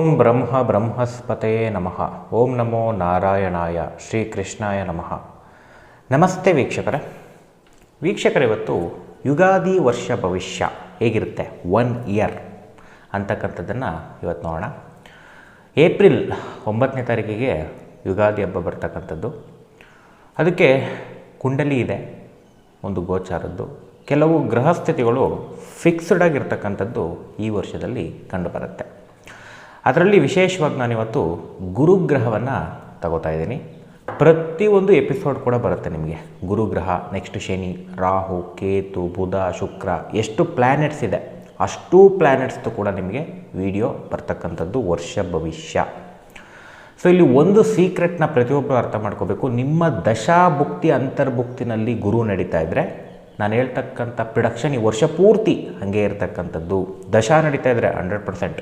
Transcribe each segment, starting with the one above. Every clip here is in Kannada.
ಓಂ ಬ್ರಹ್ಮ ಬ್ರಹ್ಮಸ್ಪತೇ ನಮಃ. ಓಂ ನಮೋ ನಾರಾಯಣಾಯ ಶ್ರೀ ಕೃಷ್ಣಾಯ ನಮಃ. ನಮಸ್ತೆ ವೀಕ್ಷಕರ. ವೀಕ್ಷಕರ, ಇವತ್ತು ಯುಗಾದಿ ವರ್ಷ ಭವಿಷ್ಯ ಹೇಗಿರುತ್ತೆ? ಒನ್ ಇಯರ್ ಅಂತಕ್ಕಂಥದ್ದನ್ನು ಇವತ್ತು ನೋಡೋಣ. ಏಪ್ರಿಲ್ ಒಂಬತ್ತನೇ ತಾರೀಕಿಗೆ ಯುಗಾದಿ ಹಬ್ಬ ಬರ್ತಕ್ಕಂಥದ್ದು. ಅದಕ್ಕೆ ಕುಂಡಲಿ ಇದೆ, ಒಂದು ಗೋಚಾರದ್ದು. ಕೆಲವು ಗೃಹಸ್ಥಿತಿಗಳು ಫಿಕ್ಸ್ಡ್ ಆಗಿರ್ತಕ್ಕಂಥದ್ದು ಈ ವರ್ಷದಲ್ಲಿ ಕಂಡುಬರುತ್ತೆ. ಅದರಲ್ಲಿ ವಿಶೇಷವಾಗಿ ನಾನಿವತ್ತು ಗುರುಗ್ರಹವನ್ನು ತಗೋತಾ ಇದ್ದೀನಿ. ಪ್ರತಿಯೊಂದು ಎಪಿಸೋಡ್ ಕೂಡ ಬರುತ್ತೆ ನಿಮಗೆ. ಗುರುಗ್ರಹ ನೆಕ್ಸ್ಟ್ ಶನಿ, ರಾಹು, ಕೇತು, ಬುಧ, ಶುಕ್ರ, ಎಷ್ಟು ಪ್ಲ್ಯಾನೆಟ್ಸ್ ಇದೆ, ಅಷ್ಟೂ ಪ್ಲ್ಯಾನೆಟ್ಸ್ದು ಕೂಡ ನಿಮಗೆ ವಿಡಿಯೋ ಬರ್ತಕ್ಕಂಥದ್ದು ವರ್ಷ ಭವಿಷ್ಯ. ಸೊ ಇಲ್ಲಿ ಒಂದು ಸೀಕ್ರೆಟ್ನ ಪ್ರತಿಯೊಬ್ಬರು ಅರ್ಥ ಮಾಡ್ಕೋಬೇಕು. ನಿಮ್ಮ ದಶಾಭುಕ್ತಿ, ಅಂತರ್ಭುಕ್ತಿನಲ್ಲಿ ಗುರು ನಡೀತಾ ಇದ್ದರೆ ನಾನು ಹೇಳ್ತಕ್ಕಂಥ ಪ್ರಿಡಕ್ಷನ್ ಈ ವರ್ಷ ಪೂರ್ತಿ ಹಾಗೆ ಇರತಕ್ಕಂಥದ್ದು. ದಶಾ ನಡೀತಾ ಇದ್ದರೆ ಹಂಡ್ರೆಡ್ ಪರ್ಸೆಂಟ್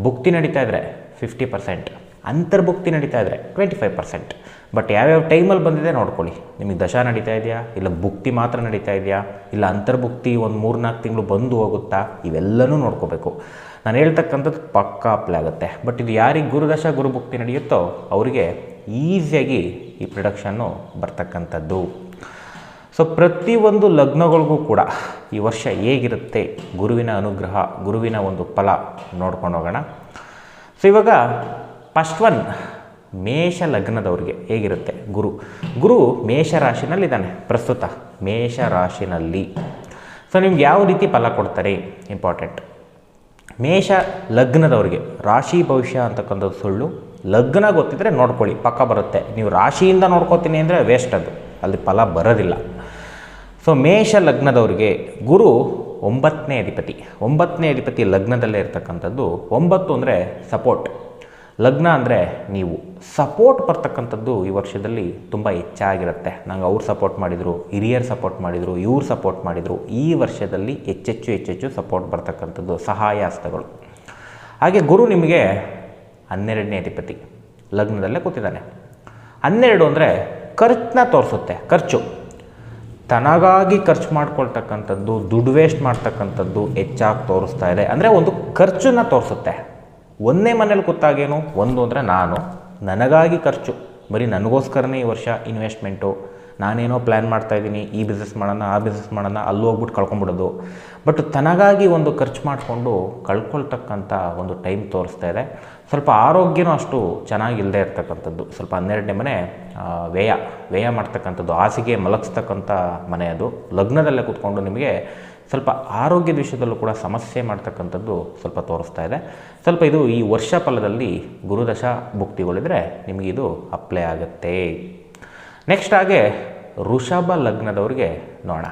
ಭುಕ್ತಿ ನಡೀತಾ ಇದ್ದರೆ ಫಿಫ್ಟಿ ಪರ್ಸೆಂಟ್ ಅಂತರ್ಭುಕ್ತಿ ನಡೀತಾ ಇದ್ದರೆ ಟ್ವೆಂಟಿ ಫೈವ್ ಪರ್ಸೆಂಟ್ ಬಟ್ ಯಾವ್ಯಾವ ಟೈಮಲ್ಲಿ ಬಂದಿದೆ ನೋಡ್ಕೊಳ್ಳಿ. ನಿಮಗೆ ದಶಾ ನಡೀತಾ ಇದೆಯಾ? ಇಲ್ಲ ಭುಕ್ತಿ ಮಾತ್ರ ನಡೀತಾ ಇದೆಯಾ? ಇಲ್ಲ ಅಂತರ್ಭುಕ್ತಿ ಒಂದು ಮೂರು ನಾಲ್ಕು ತಿಂಗಳು ಬಂದು ಹೋಗುತ್ತಾ? ಇವೆಲ್ಲನೂ ನೋಡ್ಕೋಬೇಕು. ನಾನು ಹೇಳ್ತಕ್ಕಂಥದ್ದು ಪಕ್ಕಾ ಅಪ್ಲೈ ಆಗುತ್ತೆ. ಬಟ್ ಇದು ಯಾರಿಗೆ ಗುರುದಶ ಗುರುಭುಕ್ತಿ ನಡೆಯುತ್ತೋ ಅವರಿಗೆ ಈಸಿಯಾಗಿ ಈ ಪ್ರೊಡಕ್ಷನ್ನು ಬರ್ತಕ್ಕಂಥದ್ದು. ಸೊ ಪ್ರತಿಯೊಂದು ಲಗ್ನಗಳಿಗೂ ಕೂಡ ಈ ವರ್ಷ ಹೇಗಿರುತ್ತೆ ಗುರುವಿನ ಅನುಗ್ರಹ, ಗುರುವಿನ ಒಂದು ಫಲ ನೋಡ್ಕೊಂಡು ಹೋಗೋಣ. ಸೊ ಇವಾಗ ಫಸ್ಟ್ ಒನ್ ಮೇಷ ಲಗ್ನದವ್ರಿಗೆ ಹೇಗಿರುತ್ತೆ ಗುರು? ಗುರು ಮೇಷ ರಾಶಿನಲ್ಲಿದ್ದಾನೆ, ಪ್ರಸ್ತುತ ಮೇಷ ರಾಶಿನಲ್ಲಿ. ಸೊ ನಿಮ್ಗೆ ಯಾವ ರೀತಿ ಫಲ ಕೊಡ್ತಾರೆ? ಇಂಪಾರ್ಟೆಂಟ್ ಮೇಷ ಲಗ್ನದವ್ರಿಗೆ, ರಾಶಿ ಭವಿಷ್ಯ ಅಂತಕ್ಕಂಥದ್ದು ಸುಳ್ಳು, ಲಗ್ನ ಗೊತ್ತಿದ್ರೆ ನೋಡ್ಕೊಳ್ಳಿ, ಪಕ್ಕ ಬರುತ್ತೆ. ನೀವು ರಾಶಿಯಿಂದ ನೋಡ್ಕೋತೀನಿ ಅಂದರೆ ವೇಸ್ಟ್ ಅದು. ಅಲ್ಲಿ ಫಲ ಬರೋದಿಲ್ಲ. ಸೊ ಮೇಷ ಲಗ್ನದವರಿಗೆ ಗುರು ಒಂಬತ್ತನೇ ಅಧಿಪತಿ. ಒಂಬತ್ತನೇ ಅಧಿಪತಿ ಲಗ್ನದಲ್ಲೇ ಇರ್ತಕ್ಕಂಥದ್ದು ಒಂಬತ್ತು ಅಂದರೆ ಸಪೋರ್ಟ್ ಲಗ್ನ ಅಂದರೆ ನೀವು. ಸಪೋರ್ಟ್ ಬರ್ತಕ್ಕಂಥದ್ದು ಈ ವರ್ಷದಲ್ಲಿ ತುಂಬ ಹೆಚ್ಚಾಗಿರುತ್ತೆ. ನಂಗೆ ಅವ್ರು ಸಪೋರ್ಟ್ ಮಾಡಿದರು, ಹಿರಿಯರು ಸಪೋರ್ಟ್ ಮಾಡಿದರು, ಇವ್ರು ಸಪೋರ್ಟ್ ಮಾಡಿದರು. ಈ ವರ್ಷದಲ್ಲಿ ಹೆಚ್ಚೆಚ್ಚು ಹೆಚ್ಚೆಚ್ಚು ಸಪೋರ್ಟ್ ಬರ್ತಕ್ಕಂಥದ್ದು ಸಹಾಯ ಹಸ್ತಗಳು ಹಾಗೆ ಗುರು ನಿಮಗೆ ಹನ್ನೆರಡನೇ ಅಧಿಪತಿ ಲಗ್ನದಲ್ಲೇ ಕೂತಿದ್ದಾನೆ. ಹನ್ನೆರಡು ಅಂದರೆ ಖರ್ಚನ್ನ ತೋರಿಸುತ್ತೆ, ಖರ್ಚು. ತನಗಾಗಿ ಖರ್ಚು ಮಾಡ್ಕೊಳ್ತಕ್ಕಂಥದ್ದು, ದುಡ್ಡು ವೇಸ್ಟ್ ಮಾಡ್ತಕ್ಕಂಥದ್ದು ಹೆಚ್ಚಾಗಿ ತೋರಿಸ್ತಾ ಇದೆ. ಅಂದರೆ ಒಂದು ಖರ್ಚನ್ನು ತೋರಿಸುತ್ತೆ. ಒಂದೇ ಮನೇಲಿ ಕೂತಾಗೇನು? ಒಂದು ಅಂದರೆ ನಾನು. ನನಗಾಗಿ ಖರ್ಚು. ಬರೀ ನನಗೋಸ್ಕರನೇ ಈ ವರ್ಷ ಇನ್ವೆಸ್ಟ್ಮೆಂಟು ನಾನೇನೋ ಪ್ಲ್ಯಾನ್ ಮಾಡ್ತಾಯಿದ್ದೀನಿ ಈ ಬಿಸ್ನೆಸ್ ಮಾಡೋಣ, ಆ ಬಿಸ್ನೆಸ್ ಮಾಡೋಣ, ಅಲ್ಲಿ ಹೋಗ್ಬಿಟ್ಟು ಕಳ್ಕೊಂಬಿಡೋದು. ಬಟ್ ತನಗಾಗಿ ಒಂದು ಖರ್ಚು ಮಾಡಿಕೊಂಡು ಕಳ್ಕೊಳ್ತಕ್ಕಂಥ ಒಂದು ಟೈಮ್ ತೋರಿಸ್ತಾ ಇದೆ. ಸ್ವಲ್ಪ ಆರೋಗ್ಯನೂ ಅಷ್ಟು ಚೆನ್ನಾಗಿಲ್ಲದೆ ಇರ್ತಕ್ಕಂಥದ್ದು. ಸ್ವಲ್ಪ ಹನ್ನೆರಡನೇ ಮನೆ ವ್ಯಯ ವ್ಯಯ ಮಾಡ್ತಕ್ಕಂಥದ್ದು, ಹಾಸಿಗೆ ಮಲಗಿಸ್ತಕ್ಕಂಥ ಮನೆ ಅದು. ಲಗ್ನದಲ್ಲೇ ಕೂತ್ಕೊಂಡು ನಿಮಗೆ ಸ್ವಲ್ಪ ಆರೋಗ್ಯದ ವಿಷಯದಲ್ಲೂ ಕೂಡ ಸಮಸ್ಯೆ ಮಾಡ್ತಕ್ಕಂಥದ್ದು ಸ್ವಲ್ಪ ತೋರಿಸ್ತಾ ಇದೆ. ಸ್ವಲ್ಪ ಇದು ಈ ವರ್ಷ ಫಲದಲ್ಲಿ ಗುರುದಶಾ ಭುಕ್ತಿಗಳಿದ್ರೆ ನಿಮಗಿದು ಅಪ್ಲೈ ಆಗುತ್ತೆ. ನೆಕ್ಸ್ಟ್ ಹಾಗೆ ಋಷಭ ಲಗ್ನದವ್ರಿಗೆ ನೋಡೋಣ.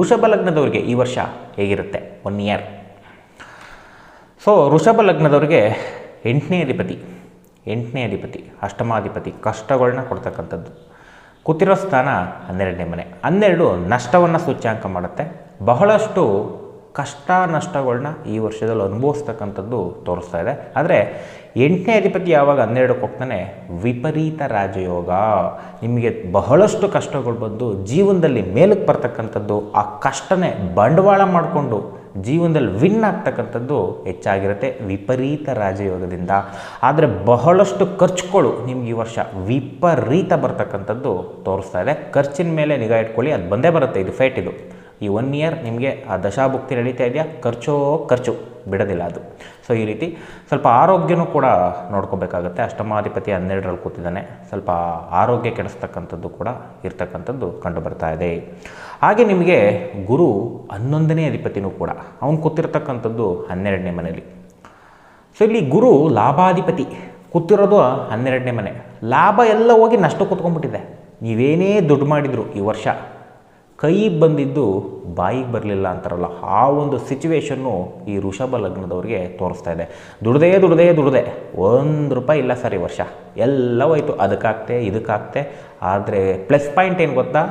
ಋಷಭ ಲಗ್ನದವ್ರಿಗೆ ಈ ವರ್ಷ ಹೇಗಿರುತ್ತೆ? ಒನ್ ಇಯರ್ ಸೊ ಋಷಭ ಲಗ್ನದವ್ರಿಗೆ ಎಂಟನೇ ಅಧಿಪತಿ ಎಂಟನೇ ಅಧಿಪತಿ, ಅಷ್ಟಮಾಧಿಪತಿ ಕಷ್ಟಗಳನ್ನ ಕೊಡ್ತಕ್ಕಂಥದ್ದು. ಕೂತಿರೋ ಸ್ಥಾನ ಹನ್ನೆರಡನೇ ಮನೆ. ಹನ್ನೆರಡು ನಷ್ಟವನ್ನು ಸೂಚ್ಯಾಂಕ ಮಾಡುತ್ತೆ. ಬಹಳಷ್ಟು ಕಷ್ಟ ನಷ್ಟಗಳನ್ನ ಈ ವರ್ಷದಲ್ಲಿ ಅನುಭವಿಸ್ತಕ್ಕಂಥದ್ದು ತೋರಿಸ್ತಾ ಇದೆ. ಆದರೆ ಎಂಟನೇ ಅಧಿಪತಿ ಯಾವಾಗ ಹನ್ನೆರಡಕ್ಕೆ ಹೋಗ್ತಾನೆ? ವಿಪರೀತ ರಾಜಯೋಗ. ನಿಮಗೆ ಬಹಳಷ್ಟು ಕಷ್ಟಗಳು ಬಂದು ಜೀವನದಲ್ಲಿ ಮೇಲಕ್ಕೆ ಬರ್ತಕ್ಕಂಥದ್ದು, ಆ ಕಷ್ಟನೇ ಬಂಡವಾಳ ಮಾಡಿಕೊಂಡು ಜೀವನದಲ್ಲಿ ವಿನ್ ಆಗ್ತಕ್ಕಂಥದ್ದು ಹೆಚ್ಚಾಗಿರುತ್ತೆ ವಿಪರೀತ ರಾಜಯೋಗದಿಂದ. ಆದರೆ ಬಹಳಷ್ಟು ಖರ್ಚುಗಳು ನಿಮ್ಗೆ ಈ ವರ್ಷ ವಿಪರೀತ ಬರ್ತಕ್ಕಂಥದ್ದು ತೋರಿಸ್ತಾ ಇದೆ. ಖರ್ಚಿನ ಮೇಲೆ ನಿಗಾ ಇಟ್ಕೊಳ್ಳಿ, ಅದು ಬಂದೇ ಬರುತ್ತೆ, ಇದು ಫೇಟ್ ಇದು. ಈ ಒನ್ ಇಯರ್ ನಿಮಗೆ ಆ ದಶಾಭುಕ್ತಿ ನಡೀತಾ ಇದೆಯಾ? ಖರ್ಚೋ ಖರ್ಚು. ಬಿಡೋದಿಲ್ಲ ಅದು. ಸೊ ಈ ರೀತಿ ಸ್ವಲ್ಪ ಆರೋಗ್ಯನೂ ಕೂಡ ನೋಡ್ಕೋಬೇಕಾಗತ್ತೆ. ಅಷ್ಟಮಾಧಿಪತಿ ಹನ್ನೆರಡರಲ್ಲಿ ಕೂತಿದ್ದಾನೆ. ಸ್ವಲ್ಪ ಆರೋಗ್ಯ ಕೆಡಿಸ್ತಕ್ಕಂಥದ್ದು ಕೂಡ ಇರ್ತಕ್ಕಂಥದ್ದು ಕಂಡು ಬರ್ತಾ ಇದೆ. ಹಾಗೆ ನಿಮಗೆ ಗುರು ಹನ್ನೊಂದನೇ ಅಧಿಪತಿನೂ ಕೂಡ. ಅವನು ಕೂತಿರ್ತಕ್ಕಂಥದ್ದು ಹನ್ನೆರಡನೇ ಮನೆಯಲ್ಲಿ ಸೊ ಇಲ್ಲಿ ಗುರು ಲಾಭಾಧಿಪತಿ. ಕೂತಿರೋದು ಹನ್ನೆರಡನೇ ಮನೆ. ಲಾಭ ಎಲ್ಲ ಹೋಗಿ ನಷ್ಟ ಕೂತ್ಕೊಂಡ್ಬಿಟ್ಟಿದೆ. ನೀವೇನೇ ದುಡ್ಡು ಮಾಡಿದ್ರು ಈ ವರ್ಷ. ಕೈ ಬಂದಿದ್ದು ಬಾಯಿಗೆ ಬರಲಿಲ್ಲ ಅಂತಾರಲ್ಲ, ಆ ಒಂದು ಸಿಚುವೇಶನ್ನು ಈ ಋಷಭ ಲಗ್ನದವ್ರಿಗೆ ತೋರಿಸ್ತಾ ಇದೆ. ದುಡ್ದೇ ದುಡ್ದೇ, ದುಡ್ದೆ. ಒಂದು ರೂಪಾಯಿ ಇಲ್ಲ ಸರ್ ವರ್ಷ. ಎಲ್ಲ ಹೋಯ್ತು. ಅದಕ್ಕಾಗ್ತೆ, ಇದಕ್ಕಾಗ್ತೆ. ಆದರೆ ಪ್ಲಸ್ ಪಾಯಿಂಟ್ ಏನು ಗೊತ್ತಾ?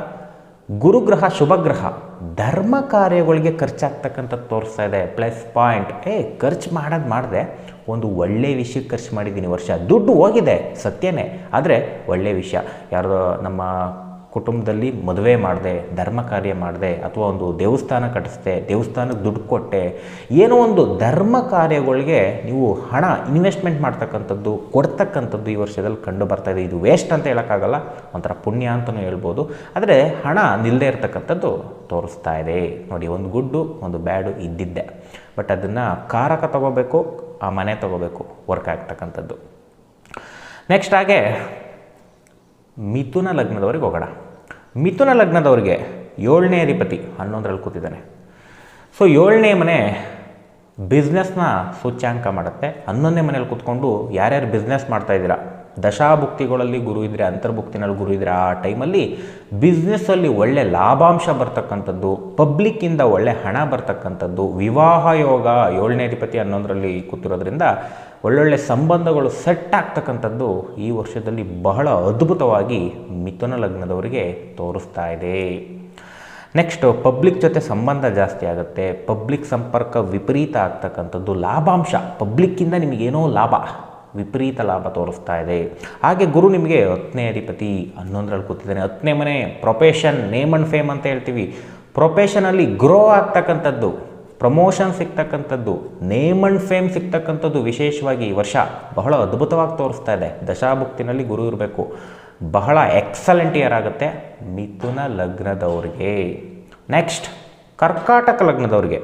ಗುರುಗ್ರಹ, ಶುಭಗ್ರಹ ಧರ್ಮ ಕಾರ್ಯಗಳಿಗೆ ಖರ್ಚಾಗ್ತಕ್ಕಂಥದ್ದು ತೋರಿಸ್ತಾ ಇದೆ. ಪ್ಲಸ್ ಪಾಯಿಂಟ್ ಏ, ಖರ್ಚು ಮಾಡೋದು ಮಾಡಿದೆ. ಒಂದು ಒಳ್ಳೆಯ ವಿಷಯಕ್ಕೆ ಖರ್ಚು ಮಾಡಿದ್ದೀನಿ ವರ್ಷ. ದುಡ್ಡು ಹೋಗಿದೆ ಸತ್ಯನೇ. ಆದರೆ ಒಳ್ಳೆಯ ವಿಷಯ. ಯಾರೋ ನಮ್ಮ ಕುಟುಂಬದಲ್ಲಿ ಮದುವೆ ಮಾಡಿದೆ, ಧರ್ಮ ಕಾರ್ಯ ಮಾಡಿದೆ, ಅಥವಾ ಒಂದು ದೇವಸ್ಥಾನ ಕಟ್ಟಿಸ್ದೆ, ದೇವಸ್ಥಾನಕ್ಕೆ ದುಡ್ಡು ಕೊಟ್ಟೆ, ಏನೋ ಒಂದು ಧರ್ಮ ಕಾರ್ಯಗಳಿಗೆ ನೀವು ಹಣ ಇನ್ವೆಸ್ಟ್ಮೆಂಟ್ ಮಾಡ್ತಕ್ಕಂಥದ್ದು, ಕೊಡ್ತಕ್ಕಂಥದ್ದು ಈ ವರ್ಷದಲ್ಲಿ ಕಂಡು ಬರ್ತಾ ಇದೆ. ಇದು ವೇಸ್ಟ್ ಅಂತ ಹೇಳೋಕ್ಕಾಗಲ್ಲ, ಒಂಥರ ಪುಣ್ಯ ಅಂತಲೂ ಹೇಳ್ಬೋದು. ಆದರೆ ಹಣ ನಿಲ್ಲದೇ ಇರತಕ್ಕಂಥದ್ದು ತೋರಿಸ್ತಾ ಇದೆ. ನೋಡಿ, ಒಂದು ಗುಡ್ಡು, ಒಂದು ಬ್ಯಾಡು ಇದ್ದಿದ್ದೆ. ಬಟ್ ಅದನ್ನು ಕಾರಕ ತಗೋಬೇಕು, ಆ ಮನೆ ತಗೋಬೇಕು ವರ್ಕ್ ಆಗ್ತಕ್ಕಂಥದ್ದು. ನೆಕ್ಸ್ಟ್ ಹಾಗೆ ಮಿಥುನ ಲಗ್ನದವರಿಗೆ ಹೋಗೋಣ. ಮಿಥುನ ಲಗ್ನದವ್ರಿಗೆ ಏಳನೇ ಅಧಿಪತಿ ಹನ್ನೊಂದರಲ್ಲಿ ಕೂತಿದ್ದಾನೆ. ಸೊ ಏಳನೇ ಮನೆ ಬಿಸ್ನೆಸ್ನ ಸೂಚ್ಯಾಂಕ ಮಾಡುತ್ತೆ. ಹನ್ನೊಂದನೇ ಮನೇಲಿ ಕೂತ್ಕೊಂಡು ಯಾರ್ಯಾರು ಬಿಸ್ನೆಸ್ ಮಾಡ್ತಾ ಇದ್ದೀರಾ? ದಶಾಭುಕ್ತಿಗಳಲ್ಲಿ ಗುರು ಇದ್ದರೆ ಅಂತರ್ಭುಕ್ತಿನಲ್ಲಿ ಗುರು ಇದ್ದರೆ ಆ ಟೈಮಲ್ಲಿ ಬಿಸ್ನೆಸ್ಸಲ್ಲಿ ಒಳ್ಳೆ ಲಾಭಾಂಶ ಬರ್ತಕ್ಕಂಥದ್ದು ಪಬ್ಲಿಕ್ಕಿಂದ ಒಳ್ಳೆ ಹಣ ಬರ್ತಕ್ಕಂಥದ್ದು, ವಿವಾಹ ಯೋಗ ಏಳನೇ ಅಧಿಪತಿ ಹನ್ನೊಂದರಲ್ಲಿ ಕೂತಿರೋದ್ರಿಂದ ಒಳ್ಳೊಳ್ಳೆ ಸಂಬಂಧಗಳು ಸೆಟ್ ಆಗ್ತಕ್ಕಂಥದ್ದು ಈ ವರ್ಷದಲ್ಲಿ ಬಹಳ ಅದ್ಭುತವಾಗಿ ಮಿಥುನ ಲಗ್ನದವರಿಗೆ ತೋರಿಸ್ತಾ ಇದೆ. ನೆಕ್ಸ್ಟು ಪಬ್ಲಿಕ್ ಜೊತೆ ಸಂಬಂಧ ಜಾಸ್ತಿ ಆಗುತ್ತೆ. ಪಬ್ಲಿಕ್ ಸಂಪರ್ಕ ವಿಪರೀತ ಆಗ್ತಕ್ಕಂಥದ್ದು ಲಾಭಾಂಶ. ಪಬ್ಲಿಕ್ಕಿಂದ ನಿಮಗೇನೋ ಲಾಭ, ವಿಪರೀತ ಲಾಭ ತೋರಿಸ್ತಾ ಇದೆ. ಹಾಗೆ ಗುರು ನಿಮಗೆ ಹತ್ತನೇ ಅಧಿಪತಿ ಹನ್ನೊಂದರಲ್ಲಿ ಕೂತಿದ್ದಾನೆ. ಹತ್ತನೇ ಮನೆ ಪ್ರೊಫೆಷನ್ ನೇಮ್ ಆ್ಯಂಡ್ ಫೇಮ್ ಅಂತ ಹೇಳ್ತೀವಿ. ಪ್ರೊಫೆಷನಲ್ಲಿ ಗ್ರೋ ಆಗ್ತಕ್ಕಂಥದ್ದು. ಪ್ರಮೋಷನ್ ಸಿಗ್ತಕ್ಕಂಥದ್ದು, ನೇಮ್ ಅಂಡ್ ಫೇಮ್ ಸಿಗ್ತಕ್ಕಂಥದ್ದು ವಿಶೇಷವಾಗಿ ಈ ವರ್ಷ ಬಹಳ ಅದ್ಭುತವಾಗಿ ತೋರಿಸ್ತಾ ಇದೆ. ದಶಾಭುಕ್ತಿನಲ್ಲಿ ಗುರು ಇರಬೇಕು. ಬಹಳ ಎಕ್ಸಲೆಂಟ್ ಇಯರ್ ಆಗುತ್ತೆ ಮಿಥುನ ಲಗ್ನದವ್ರಿಗೆ. ನೆಕ್ಸ್ಟ್, ಕರ್ಕಾಟಕ ಲಗ್ನದವ್ರಿಗೆ.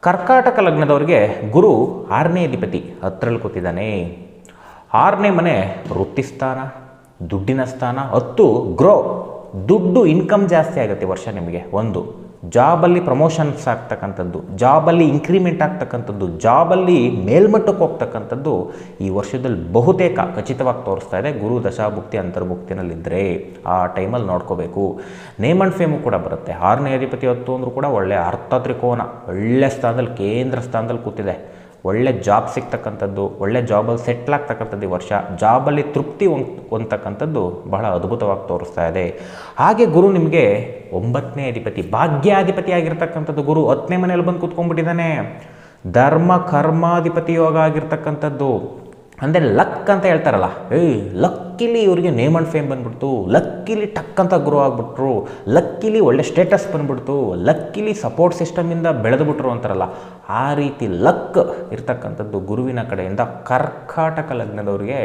ಕರ್ಕಾಟಕ ಲಗ್ನದವ್ರಿಗೆ ಗುರು ಆರನೇ ಅಧಿಪತಿ ಹತ್ರಲ್ಲಿ ಕೂತಿದ್ದಾನೆ. ಆರನೇ ಮನೆ ವೃತ್ತಿಸ್ಥಾನ ದುಡ್ಡಿನ ಸ್ಥಾನ, ಹತ್ತು ಗ್ರೋ, ದುಡ್ಡು ಇನ್ಕಮ್ ಜಾಸ್ತಿ ಆಗುತ್ತೆ ವರ್ಷ ನಿಮಗೆ, ಒಂದು. ಜಾಬಲ್ಲಿ ಪ್ರಮೋಷನ್ಸ್ ಆಗ್ತಕ್ಕಂಥದ್ದು, ಜಾಬಲ್ಲಿ ಇನ್ಕ್ರಿಮೆಂಟ್ ಆಗ್ತಕ್ಕಂಥದ್ದು, ಜಾಬಲ್ಲಿ ಮೇಲ್ಮಟ್ಟಕ್ಕೆ ಹೋಗ್ತಕ್ಕಂಥದ್ದು ಈ ವರ್ಷದಲ್ಲಿ ಬಹುತೇಕ ಖಚಿತವಾಗಿ ತೋರಿಸ್ತಾ ಇದೆ. ಗುರು ದಶಾಭುಕ್ತಿ ಅಂತರ್ಭುಕ್ತಿನಲ್ಲಿದ್ದರೆ ಆ ಟೈಮಲ್ಲಿ ನೋಡ್ಕೋಬೇಕು. ನೇಮ್ ಆ್ಯಂಡ್ ಫೇಮು ಕೂಡ ಬರುತ್ತೆ. ಆರನೇ ಅಧಿಪತಿ ಹೊತ್ತು ಅಂದರೂ ಕೂಡ ಒಳ್ಳೆ ಅರ್ಥ ತ್ರಿಕೋನ ಒಳ್ಳೆ ಸ್ಥಾನದಲ್ಲಿ, ಕೇಂದ್ರ ಸ್ಥಾನದಲ್ಲಿ ಕೂತಿದೆ. ಒಳ್ಳೆ ಜಾಬ್ ಸಿಗ್ತಕ್ಕಂಥದ್ದು, ಒಳ್ಳೆ ಜಾಬಲ್ಲಿ ಸೆಟ್ಲ್ ಆಗ್ತಕ್ಕಂಥದ್ದು ಈ ವರ್ಷ ಜಾಬಲ್ಲಿ ತೃಪ್ತಿ ಹೊಂದ್ ಹೊಂದ್ತಕ್ಕಂಥದ್ದು ಬಹಳ ಅದ್ಭುತವಾಗಿ ತೋರಿಸ್ತಾ ಇದೆ. ಹಾಗೆ ಗುರು ನಿಮಗೆ ಒಂಬತ್ತನೇ ಅಧಿಪತಿ, ಭಾಗ್ಯಾಧಿಪತಿ ಆಗಿರ್ತಕ್ಕಂಥದ್ದು ಗುರು, ಹತ್ತನೇ ಮನೆಯಲ್ಲಿ ಬಂದು ಕೂತ್ಕೊಂಡ್ಬಿಟ್ಟಿದ್ದಾನೆ. ಧರ್ಮ, ಕರ್ಮಾಧಿಪತಿ ಯೋಗ ಆಗಿರ್ತಕ್ಕಂಥದ್ದು. ಅಂದರೆ ಲಕ್ ಅಂತ ಹೇಳ್ತಾರಲ್ಲ, ಏಯ್ ಲಕ್ಕಿಲಿ ಇವರಿಗೆ ನೇಮ್ ಆ್ಯಂಡ್ ಫೇಮ್ ಬಂದ್ಬಿಡ್ತು. ಲಕ್ಕಿಲಿ ಟಕ್ ಅಂತ ಗ್ರೋ ಆಗಿಬಿಟ್ರು. ಲಕ್ಕಿಲಿ ಒಳ್ಳೆ ಸ್ಟೇಟಸ್ ಬಂದ್ಬಿಡ್ತು. ಲಕ್ಕಿಲಿ ಸಪೋರ್ಟ್ ಸಿಸ್ಟಮಿಂದ ಬೆಳೆದುಬಿಟ್ರು ಅಂತಾರಲ್ಲ, ಆ ರೀತಿ ಲಕ್ ಇರ್ತಕ್ಕಂಥದ್ದು ಗುರುವಿನ ಕಡೆಯಿಂದ ಕರ್ಕಾಟಕ ಲಗ್ನದವರಿಗೆ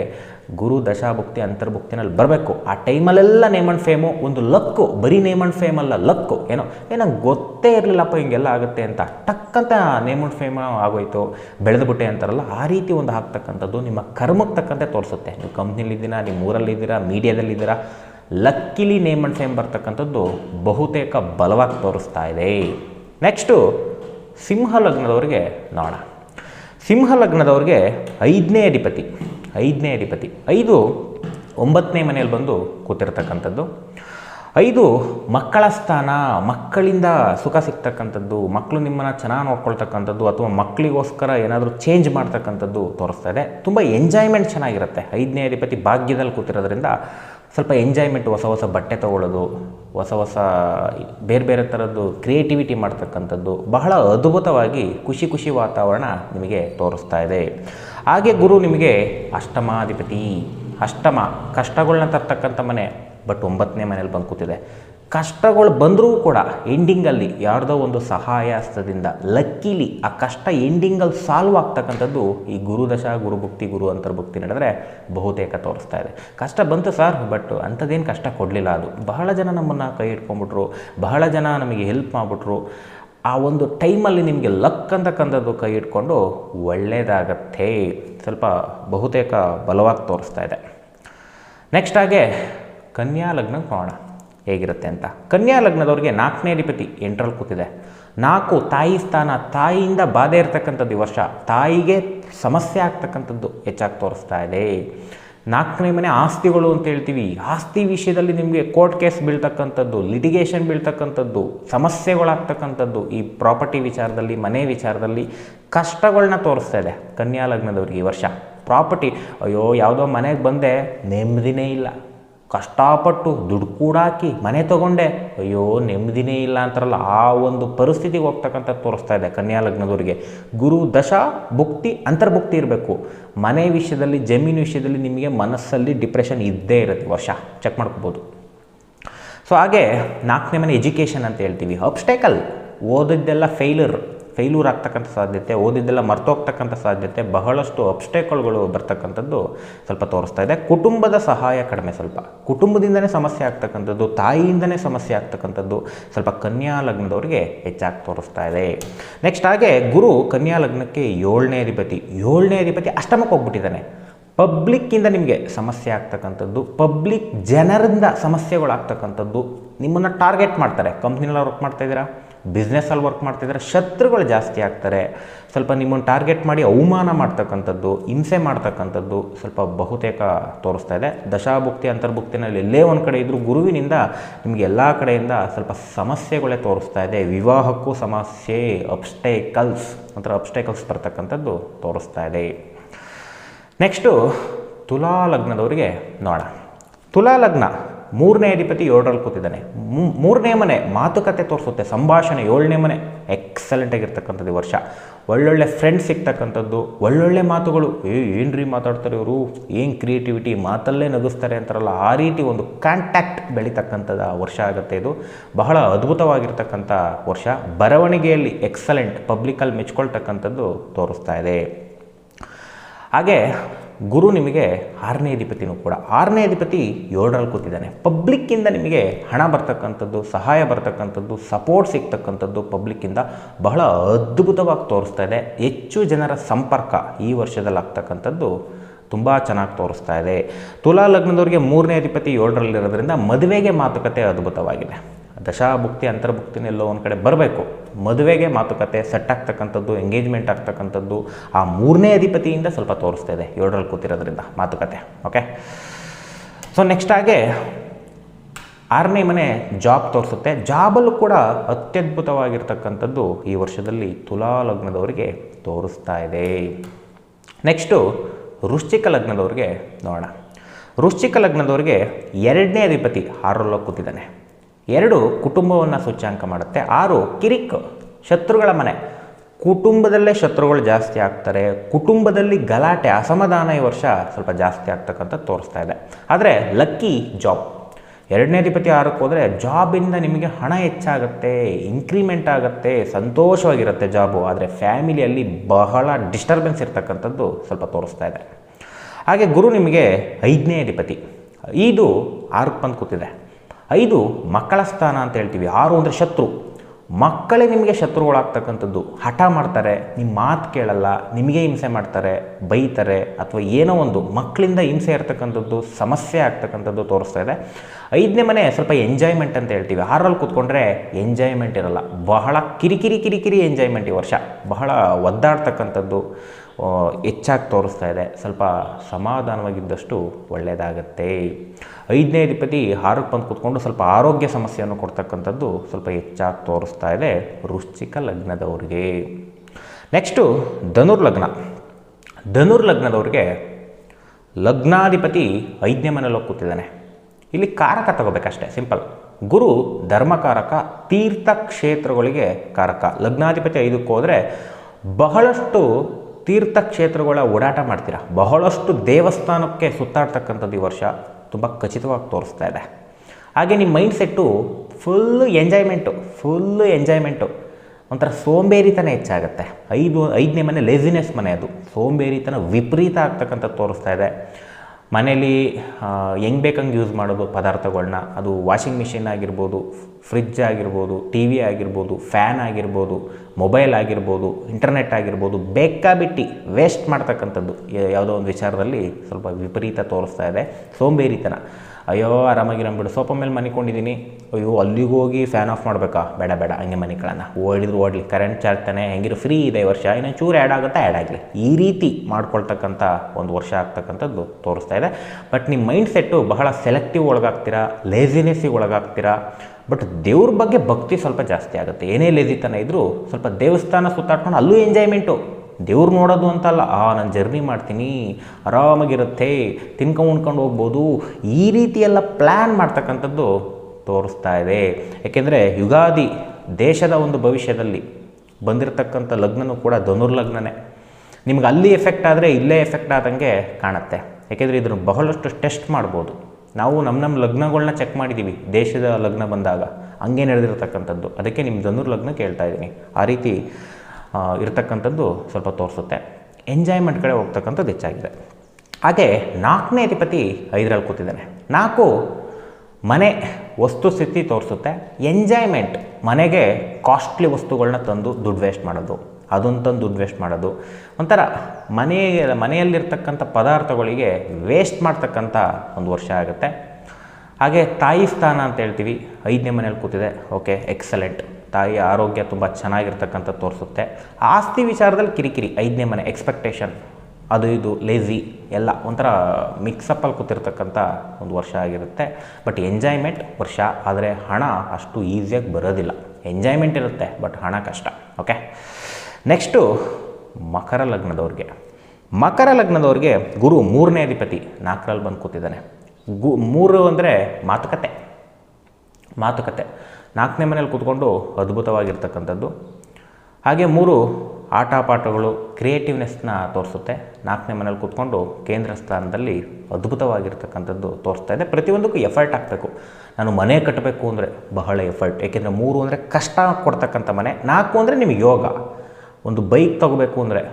ಗುರು ದಶಾಭುಕ್ತಿ, ಅಂತರ್ಭುಕ್ತಿನಲ್ಲಿ ಬರಬೇಕು. ಆ ಟೈಮಲ್ಲೆಲ್ಲ ನೇಮ್ ಆ್ಯಂಡ್ ಫೇಮು ಒಂದು ಲಕ್ಕು, ಬರೀ ನೇಮ್ ಆ್ಯಂಡ್ ಫೇಮ್ ಅಲ್ಲ, ಲಕ್ಕು, ಏನೋ ಏನೋ ಗೊತ್ತೇ ಇರಲಿಲ್ಲಪ್ಪ, ಹಿಂಗೆಲ್ಲ ಆಗುತ್ತೆ ಅಂತ ಟಕ್ ಅಂತ ನೇಮ್ ಆ್ಯಂಡ್ ಫೇಮ್ ಆಗೋಯ್ತು, ಬೆಳೆದುಬಿಟ್ಟೆ ಅಂತಾರಲ್ಲ, ಆ ರೀತಿ ಒಂದು ಹಾಕ್ತಕ್ಕಂಥದ್ದು ನಿಮ್ಮ ಕರ್ಮಕ್ಕೆ ತಕ್ಕಂತೆ ತೋರಿಸುತ್ತೆ. ನೀವು ಕಂಪ್ನಿಲಿದ್ದೀನ ನಿಮ್ಮ ಊರಲ್ಲಿದ್ದೀರಾ, ಮೀಡಿಯಾದಲ್ಲಿದ್ದೀರಾ, ಲಕ್ಕಿಲಿ ನೇಮ್ ಅಂಡ್ ಫೇಮ್ ಬರ್ತಕ್ಕಂಥದ್ದು ಬಹುತೇಕ ಬಲವಾಗಿ ತೋರಿಸ್ತಾ ಇದೆ. ನೆಕ್ಸ್ಟು ಸಿಂಹ ಲಗ್ನದವ್ರಿಗೆ ನೋಡ. ಸಿಂಹ ಲಗ್ನದವ್ರಿಗೆ ಐದನೇ ಅಧಿಪತಿ ಐದನೇ ಅಧಿಪತಿ. ಐದು ಒಂಬತ್ತನೇ ಮನೆಯಲ್ಲಿ ಬಂದು ಕೂತಿರ್ತಕ್ಕಂಥದ್ದು ಐದು, ಮಕ್ಕಳ ಸ್ಥಾನ, ಮಕ್ಕಳಿಂದ ಸುಖ ಸಿಗ್ತಕ್ಕಂಥದ್ದು ಮಕ್ಕಳು ನಿಮ್ಮನ್ನು ಚೆನ್ನಾಗಿ ನೋಡ್ಕೊಳ್ತಕ್ಕಂಥದ್ದು ಅಥವಾ ಮಕ್ಕಳಿಗೋಸ್ಕರ ಏನಾದರೂ ಚೇಂಜ್ ಮಾಡ್ತಕ್ಕಂಥದ್ದು ತೋರಿಸ್ತಾ ಇದೆ. ತುಂಬ ಎಂಜಾಯ್ಮೆಂಟ್ ಚೆನ್ನಾಗಿರುತ್ತೆ. ಐದನೇ ಅಧಿಪತಿ ಭಾಗ್ಯದಲ್ಲಿ ಕೂತಿರೋದ್ರಿಂದ ಸ್ವಲ್ಪ ಎಂಜಾಯ್ಮೆಂಟ್ ಹೊಸ ಹೊಸ ಬಟ್ಟೆ ತೊಗೊಳ್ಳೋದು, ಹೊಸ ಹೊಸ ಬೇರೆ ಬೇರೆ ಥರದ್ದು ಕ್ರಿಯೇಟಿವಿಟಿ ಮಾಡ್ತಕ್ಕಂಥದ್ದು ಬಹಳ ಅದ್ಭುತವಾಗಿ ಖುಷಿ ಖುಷಿ ವಾತಾವರಣ ನಿಮಗೆ ತೋರಿಸ್ತಾ ಇದೆ. ಹಾಗೆ ಗುರು ನಿಮಗೆ ಅಷ್ಟಮಾಧಿಪತಿ, ಅಷ್ಟಮ ಕಷ್ಟಗಳನ್ನ ತರ್ತಕ್ಕಂಥ ಮನೆ ಬಟ್ ಒಂಬತ್ತನೇ ಮನೇಲಿ ಬಂದು ಕೂತಿದೆ. ಕಷ್ಟಗಳು ಬಂದರೂ ಕೂಡ ಎಂಡಿಂಗಲ್ಲಿ ಯಾರ್ದೋ ಒಂದು ಸಹಾಯ ಹಸ್ತದಿಂದ ಲಕ್ಕಿಲಿ ಆ ಕಷ್ಟ ಎಂಡಿಂಗಲ್ಲಿ ಸಾಲ್ವ್ ಆಗ್ತಕ್ಕಂಥದ್ದು ಈ ಗುರುದಶ ಗುರುಭುಕ್ತಿ ಗುರು ಅಂತರ್ಭುಕ್ತಿ ನಡೆದ್ರೆ ಬಹುತೇಕ ತೋರಿಸ್ತಾ ಇದೆ. ಕಷ್ಟ ಬಂತು ಸರ್ ಬಟ್ ಅಂಥದ್ದೇನು ಕಷ್ಟ ಕೊಡಲಿಲ್ಲ ಅದು. ಬಹಳ ಜನ ನಮ್ಮನ್ನು ಕೈ ಇಟ್ಕೊಂಡ್ಬಿಟ್ರು ಬಹಳ ಜನ ನಮಗೆ ಹೆಲ್ಪ್ ಮಾಡಿಬಿಟ್ರು. ಆ ಒಂದು ಟೈಮಲ್ಲಿ ನಿಮಗೆ ಲಕ್ ಅಂತಕ್ಕಂಥದ್ದು ಕೈ ಇಟ್ಕೊಂಡು ಒಳ್ಳೆಯದಾಗತ್ತೆ ಸ್ವಲ್ಪ ಬಹುತೇಕ ಬಲವಾಗಿ ತೋರಿಸ್ತಾ ಇದೆ. ನೆಕ್ಸ್ಟ್ ಹಾಗೆ ಕನ್ಯಾ ಲಗ್ನಕ್ಕೆ ನೋಡೋಣ ಹೇಗಿರುತ್ತೆ ಅಂತ. ಕನ್ಯಾ ಲಗ್ನದವ್ರಿಗೆ ನಾಲ್ಕನೇ ಅಧಿಪತಿ ಎಂಟ್ರಲ್ಲಿ ಕೂತಿದೆ. ನಾಲ್ಕು ತಾಯಿ ಸ್ಥಾನ, ತಾಯಿಯಿಂದ ಬಾಧೆ ಇರ್ತಕ್ಕಂಥದ್ದು ಈ ವರ್ಷ. ತಾಯಿಗೆ ಸಮಸ್ಯೆ ಆಗ್ತಕ್ಕಂಥದ್ದು ಹೆಚ್ಚಾಗಿ ತೋರಿಸ್ತಾ ಇದೆ. ನಾಲ್ಕನೇ ಮನೆ ಆಸ್ತಿಗಳು ಅಂತ ಹೇಳ್ತೀವಿ. ಆಸ್ತಿ ವಿಷಯದಲ್ಲಿ ನಿಮಗೆ ಕೋರ್ಟ್ ಕೇಸ್ ಬೀಳ್ತಕ್ಕಂಥದ್ದು ಲಿಟಿಗೇಷನ್ ಬೀಳ್ತಕ್ಕಂಥದ್ದು, ಸಮಸ್ಯೆಗಳಾಗ್ತಕ್ಕಂಥದ್ದು ಈ ಪ್ರಾಪರ್ಟಿ ವಿಚಾರದಲ್ಲಿ, ಮನೆ ವಿಚಾರದಲ್ಲಿ ಕಷ್ಟಗಳನ್ನ ತೋರಿಸ್ತಾ ಇದೆ ಕನ್ಯಾ ಲಗ್ನದವ್ರಿಗೆ ಈ ವರ್ಷ. ಪ್ರಾಪರ್ಟಿ ಅಯ್ಯೋ, ಯಾವುದೋ ಮನೆಗೆ ಬಂದೆ, ನೆಮ್ಮದಿನೇ ಇಲ್ಲ. ಕಷ್ಟಪಟ್ಟು ದುಡ್ಡು ಕೂಡ ಹಾಕಿ ಮನೆ ತಗೊಂಡೆ. ಅಯ್ಯೋ, ನೆಮ್ಮದಿನೇ ಇಲ್ಲ ಅಂತಾರಲ್ಲ, ಆ ಒಂದು ಪರಿಸ್ಥಿತಿಗೆ ಹೋಗ್ತಕ್ಕಂಥ ತೋರಿಸ್ತಾ ಇದೆ ಕನ್ಯಾ ಲಗ್ನದವರಿಗೆ. ಗುರು ದಶಾ ಭುಕ್ತಿ ಅಂತರ್ಭುಕ್ತಿ ಇರಬೇಕು. ಮನೆ ವಿಷಯದಲ್ಲಿ, ಜಮೀನು ವಿಷಯದಲ್ಲಿ ನಿಮಗೆ ಮನಸ್ಸಲ್ಲಿ ಡಿಪ್ರೆಷನ್ ಇದ್ದೇ ಇರುತ್ತೆ ವರ್ಷ. ಚೆಕ್ ಮಾಡ್ಕೋಬೋದು. ಸೊ ಹಾಗೆ ನಾಲ್ಕನೇ ಮನೆ ಎಜುಕೇಷನ್ ಅಂತ ಹೇಳ್ತೀವಿ. ಅಬ್ಸ್ಟೇಕಲ್ ಓದಿದ್ದೆಲ್ಲ ಫೇಲ್ಯೂರ್ ಫೇಲ್ಯೂರ್ ಆಗ್ತಕ್ಕಂಥ ಸಾಧ್ಯತೆ, ಓದಿದ್ದೆಲ್ಲ ಮರ್ತೋಗ್ತಕ್ಕಂಥ ಸಾಧ್ಯತೆ, ಬಹಳಷ್ಟು ಅಬ್ಸ್ಟೇಕಲ್ಗಳು ಬರ್ತಕ್ಕಂಥದ್ದು ಸ್ವಲ್ಪ ತೋರಿಸ್ತಾ ಇದೆ. ಕುಟುಂಬದ ಸಹಾಯ ಕಡಿಮೆ ಸ್ವಲ್ಪ. ಕುಟುಂಬದಿಂದನೇ ಸಮಸ್ಯೆ ಆಗ್ತಕ್ಕಂಥದ್ದು, ತಾಯಿಯಿಂದನೇ ಸಮಸ್ಯೆ ಆಗ್ತಕ್ಕಂಥದ್ದು ಸ್ವಲ್ಪ ಕನ್ಯಾ ಲಗ್ನದವರಿಗೆ ಹೆಚ್ಚಾಗಿ ತೋರಿಸ್ತಾ ಇದೆ. ನೆಕ್ಸ್ಟ್ ಹಾಗೆ ಗುರು ಕನ್ಯಾ ಲಗ್ನಕ್ಕೆ ಏಳನೇ ಅಧಿಪತಿ. ಏಳನೇ ಅಧಿಪತಿ ಅಷ್ಟಮಕ್ಕೆ ಹೋಗ್ಬಿಟ್ಟಿದ್ದಾನೆ. ಪಬ್ಲಿಕ್ಕಿಂದ ನಿಮಗೆ ಸಮಸ್ಯೆ ಆಗ್ತಕ್ಕಂಥದ್ದು ಪಬ್ಲಿಕ್ ಜನರಿಂದ ಸಮಸ್ಯೆಗಳಾಗ್ತಕ್ಕಂಥದ್ದು ನಿಮ್ಮನ್ನು ಟಾರ್ಗೆಟ್ ಮಾಡ್ತಾರೆ. ಕಂಪ್ನಿನಲ್ಲಿ ವರ್ಕ್ ಮಾಡ್ತಾ ಮಾಡ್ತಾಯಿದ್ದೀರಾ ಬಿಸ್ನೆಸ್ಸಲ್ಲಿ ವರ್ಕ್ ಮಾಡ್ತಿದ್ದಾರೆ ಶತ್ರುಗಳು ಜಾಸ್ತಿ ಆಗ್ತಾರೆ. ಸ್ವಲ್ಪ ನಿಮ್ಮನ್ನು ಟಾರ್ಗೆಟ್ ಮಾಡಿ ಅವಮಾನ ಮಾಡ್ತಕ್ಕಂಥದ್ದು, ಹಿಂಸೆ ಮಾಡ್ತಕ್ಕಂಥದ್ದು ಸ್ವಲ್ಪ ಬಹುತೇಕ ತೋರಿಸ್ತಾ ಇದೆ. ದಶಾಭುಕ್ತಿ, ಅಂತರ್ಭುಕ್ತಿನಲ್ಲಿ ಎಲ್ಲೇ ಒಂದು ಕಡೆ ಇದ್ದರೂ ಗುರುವಿನಿಂದ ನಿಮಗೆ ಎಲ್ಲ ಕಡೆಯಿಂದ ಸ್ವಲ್ಪ ಸಮಸ್ಯೆಗಳೇ ತೋರಿಸ್ತಾ ಇದೆ. ವಿವಾಹಕ್ಕೂ ಸಮಸ್ಯೆ ಅಬ್ಸ್ಟೇಕಲ್ಸ್ ಒಂಥರ ಅಬ್ಸ್ಟೇಕಲ್ಸ್ ಬರ್ತಕ್ಕಂಥದ್ದು ತೋರಿಸ್ತಾ ಇದೆ. ನೆಕ್ಸ್ಟು ತುಲಾ ಲಗ್ನದವರಿಗೆ ನೋಡ ತುಲಾ ಲಗ್ನ ಮೂರನೇ ಅಧಿಪತಿ ಏಳರಲ್ಲಿ ಕೂತಿದ್ದಾನೆ. ಮೂರನೇ ಮನೆ, ಮಾತುಕತೆ ತೋರಿಸುತ್ತೆ, ಸಂಭಾಷಣೆ, ಏಳನೇ ಮನೆ. ಎಕ್ಸಲೆಂಟ್ ಆಗಿರ್ತಕ್ಕಂಥದ್ದು ವರ್ಷ. ಒಳ್ಳೊಳ್ಳೆ ಫ್ರೆಂಡ್ಸ್ ಸಿಗ್ತಕ್ಕಂಥದ್ದು, ಒಳ್ಳೊಳ್ಳೆ ಮಾತುಗಳು. ಏ, ಏನ್ರಿ ಮಾತಾಡ್ತಾರೆ ಇವರು? ಏನು ಕ್ರಿಯೇಟಿವಿಟಿ ಮಾತಲ್ಲೇ ನಗಿಸ್ತಾರೆ ಅಂತಾರಲ್ಲ, ಆ ರೀತಿ ಒಂದು ಕಾಂಟ್ಯಾಕ್ಟ್ ಬೆಳೀತಕ್ಕಂಥದ್ದು ವರ್ಷ ಆಗುತ್ತೆ ಇದು. ಬಹಳ ಅದ್ಭುತವಾಗಿರ್ತಕ್ಕಂಥ ವರ್ಷ. ಬರವಣಿಗೆಯಲ್ಲಿ ಎಕ್ಸಲೆಂಟ್ ಪಬ್ಲಿಕಲ್ಲಿ ಮೆಚ್ಕೊಳ್ತಕ್ಕಂಥದ್ದು ತೋರಿಸ್ತಾ ಇದೆ. ಹಾಗೆ ಗುರು ನಿಮಗೆ ಆರನೇ ಅಧಿಪತಿನೂ ಕೂಡ. ಆರನೇ ಅಧಿಪತಿ ಏಳರಲ್ಲಿ ಕೂತಿದ್ದಾನೆ. ಪಬ್ಲಿಕ್ಕಿಂದ ನಿಮಗೆ ಹಣ ಬರ್ತಕ್ಕಂಥದ್ದು, ಸಹಾಯ ಬರ್ತಕ್ಕಂಥದ್ದು ಸಪೋರ್ಟ್ ಸಿಗ್ತಕ್ಕಂಥದ್ದು ಪಬ್ಲಿಕ್ಕಿಂದ ಬಹಳ ಅದ್ಭುತವಾಗಿ ತೋರಿಸ್ತಾ ಇದೆ. ಹೆಚ್ಚು ಜನರ ಸಂಪರ್ಕ ಈ ವರ್ಷದಲ್ಲಿ ಆಗ್ತಕ್ಕಂಥದ್ದು ತುಂಬ ಚೆನ್ನಾಗಿ ತೋರಿಸ್ತಾ ಇದೆ. ತುಲಾ ಲಗ್ನದವರಿಗೆ ಮೂರನೇ ಅಧಿಪತಿ ಏಳರಲ್ಲಿರೋದ್ರಿಂದ ಮದುವೆಗೆ ಮಾತುಕತೆ ಅದ್ಭುತವಾಗಿದೆ. ದಶಾಭುಕ್ತಿ ಅಂತರ್ಭುಕ್ತಿನ ಎಲ್ಲೋ ಒಂದು ಕಡೆ ಬರಬೇಕು. ಮದುವೆಗೆ ಮಾತುಕತೆ ಸೆಟ್ ಆಗ್ತಕ್ಕಂಥದ್ದು ಎಂಗೇಜ್ಮೆಂಟ್ ಆಗ್ತಕ್ಕಂಥದ್ದು, ಆ ಮೂರನೇ ಅಧಿಪತಿಯಿಂದ ಸ್ವಲ್ಪ ತೋರಿಸ್ತಾ ಇದೆ ಏಳರಲ್ಲಿ ಕೂತಿರೋದ್ರಿಂದ ಮಾತುಕತೆ ಓಕೆ ಸೊ ನೆಕ್ಸ್ಟ್ ಹಾಗೆ ಆರನೇ ಮನೆ ಜಾಬ್ ತೋರಿಸುತ್ತೆ. ಜಾಬಲ್ಲೂ ಕೂಡ ಅತ್ಯದ್ಭುತವಾಗಿರ್ತಕ್ಕಂಥದ್ದು ಈ ವರ್ಷದಲ್ಲಿ ತುಲಾ ಲಗ್ನದವರಿಗೆ ತೋರಿಸ್ತಾ ಇದೆ. ನೆಕ್ಸ್ಟು ವೃಶ್ಚಿಕ ಲಗ್ನದವ್ರಿಗೆ ನೋಡೋಣ. ವೃಶ್ಚಿಕ ಲಗ್ನದವ್ರಿಗೆ ಎರಡನೇ ಅಧಿಪತಿ ಆರರಲ್ಲೋಗಿ ಕೂತಿದ್ದಾನೆ. ಎರಡು ಕುಟುಂಬವನ್ನು ಸೂಚ್ಯಾಂಕ ಮಾಡುತ್ತೆ. ಆರು, ಕಿರಿಕ್, ಶತ್ರುಗಳ ಮನೆ. ಕುಟುಂಬದಲ್ಲೇ ಶತ್ರುಗಳು ಜಾಸ್ತಿ ಆಗ್ತಾರೆ. ಕುಟುಂಬದಲ್ಲಿ ಗಲಾಟೆ, ಅಸಮಾಧಾನ ಈ ವರ್ಷ ಸ್ವಲ್ಪ ಜಾಸ್ತಿ ಆಗ್ತಕ್ಕಂಥ ತೋರಿಸ್ತಾ ಇದೆ. ಆದರೆ ಲಕ್ಕಿ ಜಾಬ್. ಎರಡನೇ ಅಧಿಪತಿ ಆರಕ್ಕೆ ಹೋದರೆ ಜಾಬಿಂದ ನಿಮಗೆ ಹಣ ಹೆಚ್ಚಾಗುತ್ತೆ ಇನ್ಕ್ರಿಮೆಂಟ್ ಆಗುತ್ತೆ, ಸಂತೋಷವಾಗಿರುತ್ತೆ ಜಾಬು. ಆದರೆ ಫ್ಯಾಮಿಲಿಯಲ್ಲಿ ಬಹಳ ಡಿಸ್ಟರ್ಬೆನ್ಸ್ ಇರ್ತಕ್ಕಂಥದ್ದು ಸ್ವಲ್ಪ ತೋರಿಸ್ತಾ ಇದೆ. ಹಾಗೆ ಗುರು ನಿಮಗೆ ಐದನೇ ಅಧಿಪತಿ. ಇದು ಆರಕ್ಕೆ ಬಂದು ಕೂತಿದೆ. ಐದು ಮಕ್ಕಳ ಸ್ಥಾನ ಅಂತ ಹೇಳ್ತೀವಿ. ಆರು ಅಂದರೆ ಶತ್ರು. ಮಕ್ಕಳೇ ನಿಮಗೆ ಶತ್ರುಗಳಾಗ್ತಕ್ಕಂಥದ್ದು. ಹಠ ಮಾಡ್ತಾರೆ ನಿಮ್ಮ ಮಾತು ಕೇಳಲ್ಲ, ನಿಮಗೆ ಹಿಂಸೆ ಮಾಡ್ತಾರೆ, ಬೈತಾರೆ ಅಥವಾ ಏನೋ ಒಂದು ಮಕ್ಕಳಿಂದ ಹಿಂಸೆ ಇರ್ತಕ್ಕಂಥದ್ದು, ಸಮಸ್ಯೆ ಆಗ್ತಕ್ಕಂಥದ್ದು ತೋರಿಸ್ತಾ ಇದೆ. ಐದನೇ ಮನೆ ಸ್ವಲ್ಪ ಎಂಜಾಯ್ಮೆಂಟ್ ಅಂತ ಹೇಳ್ತೀವಿ. ಆರಲ್ಲಿ ಕೂತ್ಕೊಂಡ್ರೆ ಎಂಜಾಯ್ಮೆಂಟ್ ಇರಲ್ಲ. ಬಹಳ ಕಿರಿಕಿರಿ ಕಿರಿಕಿರಿ ಎಂಜಾಯ್ಮೆಂಟ್ ಈ ವರ್ಷ. ಬಹಳ ಒದ್ದಾಡ್ತಕ್ಕಂಥದ್ದು. ಹೆಚ್ಚಾಗಿ ತೋರಿಸ್ತಾ ಇದೆ. ಸ್ವಲ್ಪ ಸಮಾಧಾನವಾಗಿದ್ದಷ್ಟು ಒಳ್ಳೆಯದಾಗತ್ತೆ ಐದನೇ ಅಧಿಪತಿ ಆರಕ್ಕೆ ಬಂದು ಕೂತ್ಕೊಂಡು ಸ್ವಲ್ಪ ಆರೋಗ್ಯ ಸಮಸ್ಯೆಯನ್ನು ಕೊಡ್ತಕ್ಕಂಥದ್ದು ಸ್ವಲ್ಪ ಹೆಚ್ಚಾಗಿ ತೋರಿಸ್ತಾ ಇದೆ ವೃಶ್ಚಿಕ ಲಗ್ನದವ್ರಿಗೆ. ನೆಕ್ಸ್ಟು, ಧನುರ್ಲಗ್ನ. ಧನುರ್ಲಗ್ನದವ್ರಿಗೆ ಧನುರ್ ಲಗ್ನದವ್ರಿಗೆ ಲಗ್ನಾಧಿಪತಿ ಐದನೇ ಮನೇಲಿ ಕೂತಿದ್ದಾನೆ. ಇಲ್ಲಿ ಕಾರಕ ತಗೋಬೇಕಷ್ಟೇ, ಸಿಂಪಲ್. ಗುರು ಧರ್ಮಕಾರಕ ತೀರ್ಥಕ್ಷೇತ್ರಗಳಿಗೆ ಕಾರಕ. ಲಗ್ನಾಧಿಪತಿ ಐದಕ್ಕೆ ಹೋದರೆ ಬಹಳಷ್ಟು ತೀರ್ಥಕ್ಷೇತ್ರಗಳ ಓಡಾಟ ಮಾಡ್ತೀರಾ? ಬಹಳಷ್ಟು ದೇವಸ್ಥಾನಕ್ಕೆ ಸುತ್ತಾಡ್ತಕ್ಕಂಥದ್ದು ಈ ವರ್ಷ ತುಂಬ ಖಚಿತವಾಗಿ ತೋರಿಸ್ತಾ ಇದೆ. ಹಾಗೆ ನಿಮ್ಮ mindset full enjoyment full enjoyment ಒಂಥರ ಸೋಂಬೇರಿತನ ಹೆಚ್ಚಾಗುತ್ತೆ. ಐದು, ಐದನೇ ಮನೆ ಲೇಸಿನೆಸ್ ಮನೆ ಅದು. ಸೋಂಬೇರಿತನ ವಿಪರೀತ ಆಗ್ತಕ್ಕಂಥದ್ದು ತೋರಿಸ್ತಾ ಇದೆ. ಮನೇಲಿ ಹೆಂಗೆ ಬೇಕಂಗೆ ಯೂಸ್ ಮಾಡೋದು ಪದಾರ್ಥಗಳನ್ನ ಅದು ವಾಷಿಂಗ್ ಮಿಷಿನ್ ಆಗಿರ್ಬೋದು ಫ್ರಿಜ್ ಆಗಿರ್ಬೋದು ಟಿ ವಿ ಆಗಿರ್ಬೋದು ಫ್ಯಾನ್ ಆಗಿರ್ಬೋದು ಮೊಬೈಲ್ ಆಗಿರ್ಬೋದು ಇಂಟರ್ನೆಟ್ ಆಗಿರ್ಬೋದು ಬೇಕಾಬಿಟ್ಟು ವೇಸ್ಟ್ ಮಾಡ್ತಕ್ಕಂಥದ್ದು. ಯಾವುದೋ ಒಂದು ವಿಚಾರದಲ್ಲಿ ಸ್ವಲ್ಪ ವಿಪರೀತ ತೋರಿಸ್ತಾ ಇದೆ. ಸೋಂಬೇರಿತನ. ಅಯ್ಯೋ ಆರಾಮಾಗಿರೋ ಬಿಡು. ಸೋಪ ಮೇಲೆ ಮನಿಕೊಂಡಿದ್ದೀನಿ ಅಯ್ಯೋ, ಅಲ್ಲಿಗೆ ಹೋಗಿ ಫ್ಯಾನ್ ಆಫ್ ಮಾಡಬೇಕಾ? ಬೇಡ ಬೇಡ, ಹಂಗೆ ಮನಿಕೊಳ್ಳೋಣ ಓಡಿದ್ರು ಓಡಲಿ. ಕರೆಂಟ್ ಚಾರ್ಜ್ ತಾನೆ. ಹೆಂಗಿರು ಫ್ರೀ ಇದೆ ವರ್ಷ. ಇನ್ನೊಂದು ಚೂರು ಆ್ಯಡ್ ಆಗುತ್ತೆ ಆ್ಯಡ್ ಆಗಲಿ. ಈ ರೀತಿ ಮಾಡ್ಕೊಳ್ತಕ್ಕಂಥ ಒಂದು ವರ್ಷ ಆಗ್ತಕ್ಕಂಥದ್ದು ತೋರಿಸ್ತಾ ಇದೆ. ಬಟ್ ನಿಮ್ಮ ಮೈಂಡ್ ಸೆಟ್ಟು ಬಹಳ ಸೆಲೆಕ್ಟಿವ್ ಒಳಗಾಗ್ತೀರಾ? ಲೇಸಿನೆಸ್ಸಿಗೆ ಒಳಗಾಗ್ತೀರಾ? ಬಟ್ ದೇವ್ರ ಬಗ್ಗೆ ಭಕ್ತಿ ಸ್ವಲ್ಪ ಜಾಸ್ತಿ ಆಗುತ್ತೆ. ಏನೇ ಲೇಜಿತನ ಇದ್ದರೂ ಸ್ವಲ್ಪ ದೇವಸ್ಥಾನ ಸುತ್ತಾಡ್ಕೊಂಡು ಅಲ್ಲೂ ಎಂಜಾಯ್ಮೆಂಟು ದೇವ್ರು ನೋಡೋದು ಅಂತಲ್ಲ, ಆ ನಾನು ಜರ್ನಿ ಮಾಡ್ತೀನಿ, ಆರಾಮಾಗಿರುತ್ತೆ ತಿನ್ಕೊಂಡು ಉಣ್ಕೊಂಡು ಹೋಗ್ಬೋದು, ಈ ರೀತಿಯೆಲ್ಲ ಪ್ಲ್ಯಾನ್ ಮಾಡ್ತಕ್ಕಂಥದ್ದು ತೋರಿಸ್ತಾ ಇದೆ. ಏಕೆಂದರೆ ಯುಗಾದಿ ದೇಶದ ಒಂದು ಭವಿಷ್ಯದಲ್ಲಿ ಬಂದಿರತಕ್ಕಂಥ ಲಗ್ನನೂ ಕೂಡ ಧನುರ್ಲಗ್ನನೇ. ನಿಮ್ಗೆ ಅಲ್ಲಿ ಎಫೆಕ್ಟ್ ಆದರೆ ಇಲ್ಲೇ ಎಫೆಕ್ಟ್ ಆದಂಗೆ ಕಾಣುತ್ತೆ. ಯಾಕೆಂದರೆ ಇದನ್ನು ಬಹಳಷ್ಟು ಟೆಸ್ಟ್ ಮಾಡ್ಬೋದು. ನಾವು ನಮ್ಮ ನಮ್ಮ ಲಗ್ನಗಳನ್ನ ಚೆಕ್ ಮಾಡಿದ್ದೀವಿ ದೇಶದ ಲಗ್ನ ಬಂದಾಗ, ಹಂಗೆ ನಡೆದಿರತಕ್ಕಂಥದ್ದು. ಅದಕ್ಕೆ ನಿಮ್ಮ ಧನುರ್ ಲಗ್ನ ಕೇಳ್ತಾ ಇದ್ದೀನಿ. ಆ ರೀತಿ ಇರ್ತಕ್ಕಂಥದ್ದು ಸ್ವಲ್ಪ ತೋರಿಸುತ್ತೆ. ಎಂಜಾಯ್ಮೆಂಟ್ ಕಡೆ ಹೋಗ್ತಕ್ಕಂಥದ್ದು ಹೆಚ್ಚಾಗಿದೆ. ಹಾಗೆ ನಾಲ್ಕನೇ ಅಧಿಪತಿ ಐದರಲ್ಲಿ ಕೂತಿದ್ದಾನೆ. ನಾಲ್ಕು, ಮನೆ ವಸ್ತು ಸ್ಥಿತಿ ತೋರಿಸುತ್ತೆ. ಎಂಜಾಯ್ಮೆಂಟ್ ಮನೆಗೆ ಕಾಸ್ಟ್ಲಿ ವಸ್ತುಗಳನ್ನ ತಂದು ದುಡ್ಡು ವೇಸ್ಟ್ ಮಾಡೋದು. ಅದನ್ನು ತಂದು ದುಡ್ಡು ವೇಸ್ಟ್ ಮಾಡೋದು. ಒಂಥರ ಮನೆ, ಮನೆಯಲ್ಲಿರ್ತಕ್ಕಂಥ ಪದಾರ್ಥಗಳಿಗೆ ವೇಸ್ಟ್ ಮಾಡ್ತಕ್ಕಂಥ ಒಂದು ವರ್ಷ ಆಗುತ್ತೆ. ಹಾಗೆ ತಾಯಿ ಸ್ಥಾನ ಅಂತ ಹೇಳ್ತೀವಿ. ಐದನೇ ಮನೆಯಲ್ಲಿ ಕೂತಿದೆ. ಓಕೆ ಎಕ್ಸಲೆಂಟ್ ತಾಯಿ ಆರೋಗ್ಯ ತುಂಬ ಚೆನ್ನಾಗಿರ್ತಕ್ಕಂಥ ತೋರಿಸುತ್ತೆ. ಆಸ್ತಿ ವಿಚಾರದಲ್ಲಿ ಕಿರಿಕಿರಿ, ಐದನೇ ಮನೆ ಎಕ್ಸ್ಪೆಕ್ಟೇಷನ್ ಅದು ಇದು ಲೇಝಿ ಎಲ್ಲ ಒಂಥರ ಮಿಕ್ಸಪ್ಪಲ್ಲಿ ಕೂತಿರ್ತಕ್ಕಂಥ ಒಂದು ವರ್ಷ ಆಗಿರುತ್ತೆ. ಬಟ್ ಎಂಜಾಯ್ಮೆಂಟ್ ವರ್ಷ, ಆದರೆ ಹಣ ಅಷ್ಟು ಈಸಿಯಾಗಿ ಬರೋದಿಲ್ಲ. ಎಂಜಾಯ್ಮೆಂಟ್ ಇರುತ್ತೆ ಬಟ್ ಹಣ ಕಷ್ಟ ಓಕೆ ನೆಕ್ಸ್ಟು ಮಕರ ಲಗ್ನದವ್ರಿಗೆ. ಮಕರ ಲಗ್ನದವ್ರಿಗೆ ಗುರು ಮೂರನೇ ಅಧಿಪತಿ ನಾಲ್ಕರಲ್ಲಿ ಬಂದು ಕೂತಿದ್ದಾನೆ. ಗು ಮೂರು ಅಂದರೆ ಮಾತುಕತೆ. ಮಾತುಕತೆ. ನಾಲ್ಕನೇ ಮನೇಲಿ ಕೂತ್ಕೊಂಡು ಅದ್ಭುತವಾಗಿರ್ತಕ್ಕಂಥದ್ದು. ಹಾಗೆ ಮೂರು ಆಟ ಪಾಠಗಳು ಕ್ರಿಯೇಟಿವ್ನೆಸ್ನ ತೋರಿಸುತ್ತೆ. ನಾಲ್ಕನೇ ಮನೇಲಿ ಕೂತ್ಕೊಂಡು ಕೇಂದ್ರ ಸ್ಥಾನದಲ್ಲಿ ಅದ್ಭುತವಾಗಿರ್ತಕ್ಕಂಥದ್ದು ತೋರಿಸ್ತಾ ಇದೆ. ಪ್ರತಿಯೊಂದಕ್ಕೂ ಎಫರ್ಟ್ ಹಾಕಬೇಕು ನಾನು ಮನೆ ಕಟ್ಟಬೇಕು ಅಂದರೆ ಬಹಳ ಎಫರ್ಟ್ ಏಕೆಂದರೆ ಮೂರು ಅಂದರೆ ಕಷ್ಟ ಕೊಡ್ತಕ್ಕಂಥ ಮನೆ. ನಾಲ್ಕು ಅಂದರೆ ನಿಮಗೆ ಯೋಗ. ಒಂದು ಬೈಕ್ ತೊಗೋಬೇಕು ಅಂದರೆ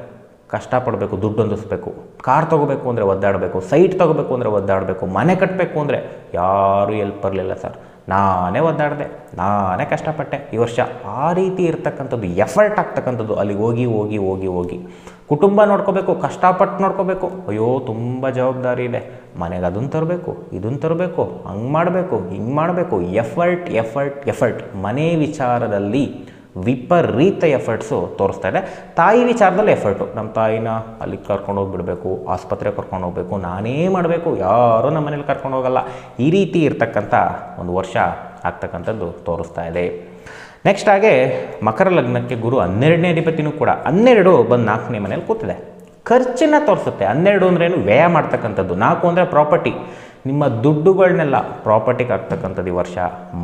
ಕಷ್ಟಪಡಬೇಕು ದುಡ್ಡು ಹೊಂದಿಸ್ಬೇಕು ಕಾರ್ ತೊಗೋಬೇಕು ಅಂದರೆ ಒದ್ದಾಡಬೇಕು. ಸೈಟ್ ತೊಗೋಬೇಕು ಅಂದರೆ ಒದ್ದಾಡಬೇಕು. ಮನೆ ಕಟ್ಟಬೇಕು ಅಂದರೆ ಯಾರೂ ಎಲ್ಪ್ ಬರಲಿಲ್ಲ ಸರ್. ನಾನೇ ಒದ್ದಾಡಿದೆ, ನಾನೇ ಕಷ್ಟಪಟ್ಟೆ. ಈ ವರ್ಷ ಆ ರೀತಿ ಇರ್ತಕ್ಕಂಥದ್ದು ಎಫರ್ಟ್ ಆಗ್ತಕ್ಕಂಥದ್ದು ಅಲ್ಲಿಗೆ ಹೋಗಿ ಹೋಗಿ ಹೋಗಿ ಹೋಗಿ. ಕುಟುಂಬ ನೋಡ್ಕೋಬೇಕು, ಕಷ್ಟಪಟ್ಟು ನೋಡ್ಕೋಬೇಕು. ಅಯ್ಯೋ, ತುಂಬ ಜವಾಬ್ದಾರಿ ಇದೆ. ಮನೆಗೆ ಅದನ್ನು ತರಬೇಕು ಇದನ್ನು ತರಬೇಕು, ಹಂಗೆ ಮಾಡಬೇಕು, ಹಿಂಗೆ ಮಾಡಬೇಕು. ಎಫರ್ಟ್ ಎಫರ್ಟ್ ಎಫರ್ಟ್ ಮನೆ ವಿಚಾರದಲ್ಲಿ ವಿಪರೀತ ಎಫರ್ಟ್ಸು ತೋರಿಸ್ತಾ ಇದೆ. ತಾಯಿ ವಿಚಾರದಲ್ಲಿ ಎಫರ್ಟು. ನಮ್ಮ ತಾಯಿನ ಅಲ್ಲಿ ಕರ್ಕೊಂಡು ಹೋಗಿಬಿಡಬೇಕು, ಆಸ್ಪತ್ರೆಗೆ ಕರ್ಕೊಂಡು ಹೋಗಬೇಕು, ನಾನೇ ಮಾಡಬೇಕು, ಯಾರೂ ನಮ್ಮ ಮನೇಲಿ ಕರ್ಕೊಂಡು ಹೋಗಲ್ಲ. ಈ ರೀತಿ ಇರ್ತಕ್ಕಂಥ ಒಂದು ವರ್ಷ ಆಗ್ತಕ್ಕಂಥದ್ದು ತೋರಿಸ್ತಾ ಇದೆ. ನೆಕ್ಸ್ಟ್ ಹಾಗೆ ಮಕರ ಲಗ್ನಕ್ಕೆ ಗುರು ಹನ್ನೆರಡನೇ ಅಧಿಪತಿನೂ ಕೂಡ ಹನ್ನೆರಡು ಬಂದು ನಾಲ್ಕನೇ ಮನೇಲಿ ಕೂತಿದೆ. ಖರ್ಚನ್ನು ತೋರಿಸುತ್ತೆ. ಹನ್ನೆರಡು ಅಂದ್ರೇನು ವ್ಯಯ ಮಾಡ್ತಕ್ಕಂಥದ್ದು. ನಾಲ್ಕು ಅಂದರೆ ಪ್ರಾಪರ್ಟಿ ನಿಮ್ಮ ದುಡ್ಡುಗಳನ್ನೆಲ್ಲ ಪ್ರಾಪರ್ಟಿಗೆ ಆಗ್ತಕ್ಕಂಥದ್ದು ಈ ವರ್ಷ,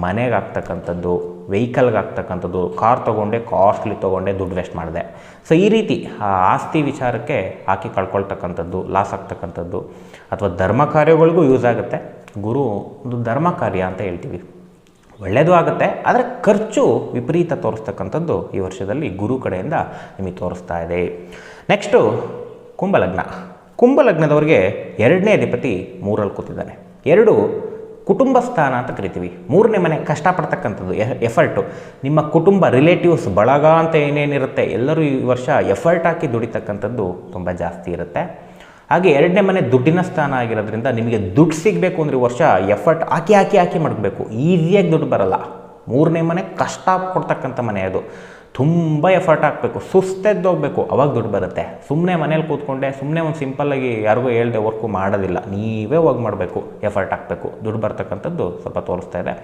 ಮನೆಗೆ ಆಗ್ತಕ್ಕಂಥದ್ದು ವೆಹಿಕಲ್ಗೆ ಆಗ್ತಕ್ಕಂಥದ್ದು ಕಾರ್ ತೊಗೊಂಡೆ, ಕಾಸ್ಟ್ಲಿ ತೊಗೊಂಡೆ, ದುಡ್ಡು ವೇಸ್ಟ್ ಮಾಡಿದೆ. ಸೊ ಈ ರೀತಿ ಆ ಆಸ್ತಿ ವಿಚಾರಕ್ಕೆ ಹಾಕಿ ಕಳ್ಕೊಳ್ತಕ್ಕಂಥದ್ದು, ಲಾಸ್ ಆಗ್ತಕ್ಕಂಥದ್ದು ಅಥವಾ ಧರ್ಮ ಕಾರ್ಯಗಳಿಗೂ ಯೂಸ್ ಆಗುತ್ತೆ. ಗುರು ಒಂದು ಧರ್ಮ ಕಾರ್ಯ ಅಂತ ಹೇಳ್ತೀವಿ. ಒಳ್ಳೆಯದು ಆಗುತ್ತೆ, ಆದರೆ ಖರ್ಚು ವಿಪರೀತ ತೋರಿಸ್ತಕ್ಕಂಥದ್ದು ಈ ವರ್ಷದಲ್ಲಿ ಗುರು ಕಡೆಯಿಂದ ನಿಮಗೆ ತೋರಿಸ್ತಾ ಇದೆ. ನೆಕ್ಸ್ಟು ಕುಂಭಲಗ್ನ. ಕುಂಭಲಗ್ನದವ್ರಿಗೆ ಎರಡನೇ ಅಧಿಪತಿ ಮೂರಲ್ಲಿ ಕೂತಿದ್ದಾನೆ. ಎರಡು ಕುಟುಂಬ ಸ್ಥಾನ ಅಂತ ಕರಿತೀವಿ. ಮೂರನೇ ಮನೆ ಕಷ್ಟಪಡ್ತಕ್ಕಂಥದ್ದು ಎಫರ್ಟು ನಿಮ್ಮ ಕುಟುಂಬ ರಿಲೇಟಿವ್ಸ್ ಬಳಗ ಅಂತ ಏನೇನಿರುತ್ತೆ, ಎಲ್ಲರೂ ಈ ವರ್ಷ ಎಫರ್ಟ್ ಹಾಕಿ ದುಡಿತಕ್ಕಂಥದ್ದು ತುಂಬ ಜಾಸ್ತಿ ಇರುತ್ತೆ. ಹಾಗೆ ಎರಡನೇ ಮನೆ ದುಡ್ಡಿನ ಸ್ಥಾನ ಆಗಿರೋದ್ರಿಂದ ನಿಮಗೆ ದುಡ್ಡು ಸಿಗಬೇಕು ಅಂದರೆ ಈ ವರ್ಷ ಎಫರ್ಟ್ ಹಾಕಿ ಹಾಕಿ ಹಾಕಿ ಮಾಡಬೇಕು ಈಸಿಯಾಗಿ ದುಡ್ಡು ಬರಲ್ಲ. ಮೂರನೇ ಮನೆ ಕಷ್ಟ ಕೊಡ್ತಕ್ಕಂಥ ಮನೆ ಅದು. ತುಂಬ ಎಫರ್ಟ್ ಹಾಕಬೇಕು. ಸುಸ್ತೆದ್ದೋಗ್ಬೇಕು ಅವಾಗ ದುಡ್ಡು ಬರುತ್ತೆ. ಸುಮ್ಮನೆ ಮನೇಲಿ ಕೂತ್ಕೊಂಡೆ ಸುಮ್ಮನೆ ಒಂದು ಸಿಂಪಲ್ಲಾಗಿ ಯಾರಿಗೂ ಹೇಳ್ದೆ ವರ್ಕು ಮಾಡೋದಿಲ್ಲ. ನೀವೇ ಹೋಗಿ ಮಾಡಬೇಕು ಎಫರ್ಟ್ ಹಾಕಬೇಕು. ದುಡ್ಡು ಬರ್ತಕ್ಕಂಥದ್ದು ಸ್ವಲ್ಪ ತೋರಿಸ್ತಾ ಇದೆ.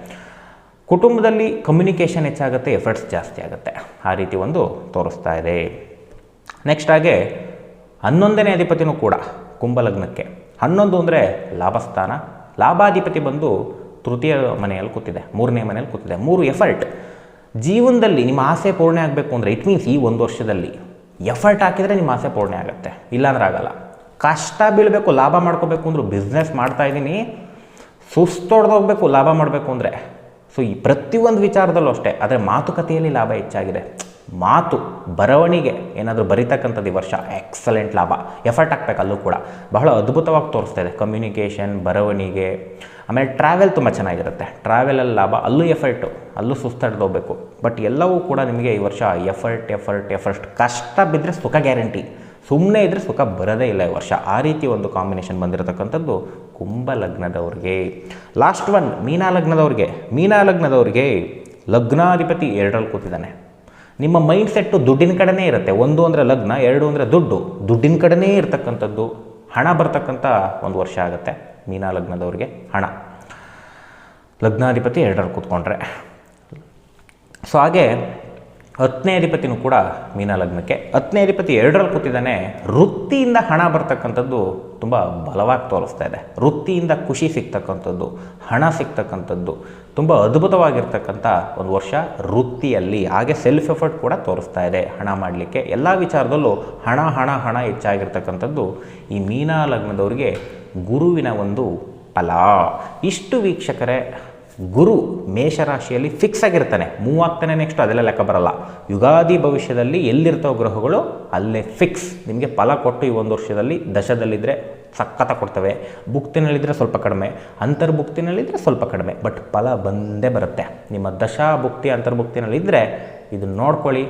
ಕುಟುಂಬದಲ್ಲಿ ಕಮ್ಯುನಿಕೇಷನ್ ಹೆಚ್ಚಾಗುತ್ತೆ ಎಫರ್ಟ್ಸ್ ಜಾಸ್ತಿ ಆಗುತ್ತೆ. ಆ ರೀತಿ ಒಂದು ತೋರಿಸ್ತಾ ಇದೆ. ನೆಕ್ಸ್ಟ್ ಹಾಗೆ, ಹನ್ನೊಂದನೇ ಅಧಿಪತಿನೂ ಕೂಡ ಕುಂಭಲಗ್ನಕ್ಕೆ. ಹನ್ನೊಂದು ಅಂದರೆ ಲಾಭಸ್ಥಾನ. ಲಾಭಾಧಿಪತಿ ಬಂದು ತೃತೀಯ ಮನೆಯಲ್ಲಿ ಕೂತಿದೆ, ಮೂರನೇ ಮನೆಯಲ್ಲಿ ಕೂತಿದೆ. ಮೂರು ಎಫರ್ಟ್ ಜೀವನದಲ್ಲಿ ನಿಮ್ಮ ಆಸೆ ಪೂರ್ಣ ಆಗಬೇಕು ಅಂದರೆ ಇಟ್ ಮೀನ್ಸ್ ಈ ಒಂದು ವರ್ಷದಲ್ಲಿ ಎಫರ್ಟ್ ಹಾಕಿದರೆ ನಿಮ್ಮ ಆಸೆ ಪೂರ್ಣ ಆಗುತ್ತೆ. ಇಲ್ಲಾಂದ್ರೆ ಆಗಲ್ಲ. ಕಷ್ಟ ಬೀಳಬೇಕು, ಲಾಭ ಮಾಡ್ಕೋಬೇಕು ಅಂದ್ರು ಬಿಸ್ನೆಸ್ ಮಾಡ್ತಾ ಇದ್ದೀನಿ. ಸುಸ್ತೊಡ್ದೋಗ್ಬೇಕು ಲಾಭ ಮಾಡಬೇಕು ಅಂದರೆ. ಸೊ ಈ ಪ್ರತಿಯೊಂದು ವಿಚಾರದಲ್ಲೂ ಅಷ್ಟೇ, ಆದರೆ ಮಾತುಕತೆಯಲ್ಲಿ ಲಾಭ ಹೆಚ್ಚಾಗಿದೆ. ಮಾತು, ಬರವಣಿಗೆ, ಏನಾದರೂ ಬರಿತಕ್ಕಂಥದ್ದು ಈ ವರ್ಷ ಎಕ್ಸಲೆಂಟ್ ಲಾಭ. ಎಫರ್ಟ್ ಹಾಕ್ಬೇಕು ಅಲ್ಲೂ ಕೂಡ. ಬಹಳ ಅದ್ಭುತವಾಗಿ ತೋರಿಸ್ತಾ ಇದೆ. ಕಮ್ಯುನಿಕೇಷನ್ ಬರವಣಿಗೆ, ಆಮೇಲೆ ಟ್ರಾವೆಲ್ ತುಂಬ ಚೆನ್ನಾಗಿರುತ್ತೆ. ಟ್ರಾವೆಲಲ್ಲಿ ಲಾಭ, ಅಲ್ಲೂ ಎಫರ್ಟು ಅಲ್ಲೂ ಸುಸ್ತಾಡ್ದೋಗ್ಬೇಕು ಬಟ್ ಎಲ್ಲವೂ ಕೂಡ ನಿಮಗೆ ಈ ವರ್ಷ ಎಫರ್ಟ್ ಎಫರ್ಟ್ ಎಫರ್ಟ್ ಕಷ್ಟ ಬಿದ್ದರೆ ಸುಖ ಗ್ಯಾರಂಟಿ ಸುಮ್ಮನೆ ಇದ್ದರೆ ಸುಖ ಬರೋದೇ ಇಲ್ಲ ಈ ವರ್ಷ. ಆ ರೀತಿ ಒಂದು ಕಾಂಬಿನೇಷನ್ ಬಂದಿರತಕ್ಕಂಥದ್ದು ಕುಂಭ ಲಗ್ನದವ್ರಿಗೆ. ಲಾಸ್ಟ್ ಒನ್ ಮೀನಾ ಲಗ್ನದವ್ರಿಗೆ. ಮೀನಾ ಲಗ್ನದವ್ರಿಗೆ ಲಗ್ನಾಧಿಪತಿ ಎರಡರಲ್ಲಿ ಕೂತಿದ್ದಾನೆ. ನಿಮ್ಮ ಮೈಂಡ್ ಸೆಟ್ಟು ದುಡ್ಡಿನ ಕಡೆನೇ ಇರುತ್ತೆ. ಒಂದು ಅಂದರೆ ಲಗ್ನ, ಎರಡು ಅಂದರೆ ದುಡ್ಡು. ದುಡ್ಡಿನ ಕಡೆನೇ ಇರತಕ್ಕಂಥದ್ದು ಹಣ ಬರ್ತಕ್ಕಂಥ ಒಂದು ವರ್ಷ ಆಗುತ್ತೆ. ಮೀನಾ ಲಗ್ನದವ್ರಿಗೆ ಹಣ. ಲಗ್ನಾಧಿಪತಿ ಎರಡರ ಕೂತ್ಕೊಂಡ್ರೆ. ಸೊ ಹಾಗೆ ಹತ್ತನೇ ಅಧಿಪತಿನೂ ಕೂಡ ಮೀನ ಲಗ್ನಕ್ಕೆ. ಹತ್ತನೇ ಅಧಿಪತಿ ಎರಡರಲ್ಲಿ ಕೂತಿದ್ದಾನೆ. ವೃತ್ತಿಯಿಂದ ಹಣ ಬರ್ತಕ್ಕಂಥದ್ದು ತುಂಬ ಬಲವಾಗಿ ತೋರಿಸ್ತಾ ಇದೆ. ವೃತ್ತಿಯಿಂದ ಖುಷಿ ಸಿಗ್ತಕ್ಕಂಥದ್ದು, ಹಣ ಸಿಗ್ತಕ್ಕಂಥದ್ದು, ತುಂಬ ಅದ್ಭುತವಾಗಿರ್ತಕ್ಕಂಥ ಒಂದು ವರ್ಷ ವೃತ್ತಿಯಲ್ಲಿ. ಹಾಗೆ ಸೆಲ್ಫ್ ಎಫರ್ಟ್ ಕೂಡ ತೋರಿಸ್ತಾ ಇದೆ ಹಣ ಮಾಡಲಿಕ್ಕೆ. ಎಲ್ಲ ವಿಚಾರದಲ್ಲೂ ಹಣ ಹಣ ಹಣ ಹೆಚ್ಚಾಗಿರ್ತಕ್ಕಂಥದ್ದು ಈ ಮೀನಾ ಲಗ್ನದವರಿಗೆ ಗುರುವಿನ ಒಂದು ಫಲ. ಇಷ್ಟು ವೀಕ್ಷಕರೇ ಗುರು ಮೇಷರಾಶಿಯಲ್ಲಿ ಫಿಕ್ಸ್ ಆಗಿರ್ತಾನೆ. ಮೂವ್ ಆಗ್ತಾನೆ ನೆಕ್ಸ್ಟ್ ಅದೆಲ್ಲ ಲೆಕ್ಕ ಬರಲ್ಲ. ಯುಗಾದಿ ಭವಿಷ್ಯದಲ್ಲಿ ಎಲ್ಲಿರ್ತಾವ ಗ್ರಹಗಳು ಅಲ್ಲೇ ಫಿಕ್ಸ್ ನಿಮಗೆ ಫಲ ಕೊಟ್ಟು ಈ ಒಂದು ವರ್ಷದಲ್ಲಿ ದಶದಲ್ಲಿದ್ದರೆ ಸಖತ್ತ ಕೊಡ್ತವೆ. ಬುಕ್ತಿನಲ್ಲಿದ್ದರೆ ಸ್ವಲ್ಪ ಕಡಿಮೆ ಅಂತರ್ಭುಕ್ತಿನಲ್ಲಿದ್ದರೆ ಸ್ವಲ್ಪ ಕಡಿಮೆ ಬಟ್ ಫಲ ಬಂದೇ ಬರುತ್ತೆ. ನಿಮ್ಮ ದಶಾ ಭುಕ್ತಿ ಅಂತರ್ಭುಕ್ತಿನಲ್ಲಿದ್ದರೆ ಇದನ್ನು ನೋಡ್ಕೊಳ್ಳಿ.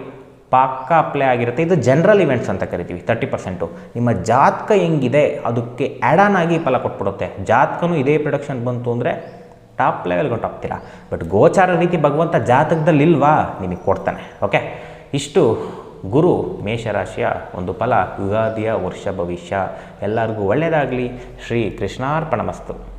ಪಾಕ ಅಪ್ಲೈ ಆಗಿರುತ್ತೆ. ಇದು ಜನರಲ್ ಇವೆಂಟ್ಸ್ ಅಂತ ಕರಿತೀವಿ ತರ್ಟಿ ಪರ್ಸೆಂಟು ನಿಮ್ಮ ಜಾತಕ ಹೆಂಗಿದೆ, ಅದಕ್ಕೆ ಆ್ಯಡ್ ಆನ್ ಆಗಿ ಫಲ ಕೊಟ್ಬಿಡುತ್ತೆ. ಜಾತಕನೂ ಇದೇ ಪ್ರೊಡಕ್ಷನ್ ಬಂತು ಅಂದರೆ ಟಾಪ್ ಲೆವೆಲ್ಗೆ ಹೊಂಟೋಗ್ತೀರಾ ಬಟ್ ಗೋಚಾರ ರೀತಿ ಭಗವಂತ ಜಾತಕದಲ್ಲಿ ಇಲ್ವಾ? ನಿಮಗೆ ಕೊಡ್ತಾನೆ. ಓಕೆ ಇಷ್ಟು ಗುರು ಮೇಷರಾಶಿಯ ಒಂದು ಫಲ ಯುಗಾದಿಯ ವರ್ಷ ಭವಿಷ್ಯ. ಎಲ್ಲರಿಗೂ ಒಳ್ಳೆಯದಾಗಲಿ ಶ್ರೀ ಕೃಷ್ಣಾರ್ಪಣಮಸ್ತು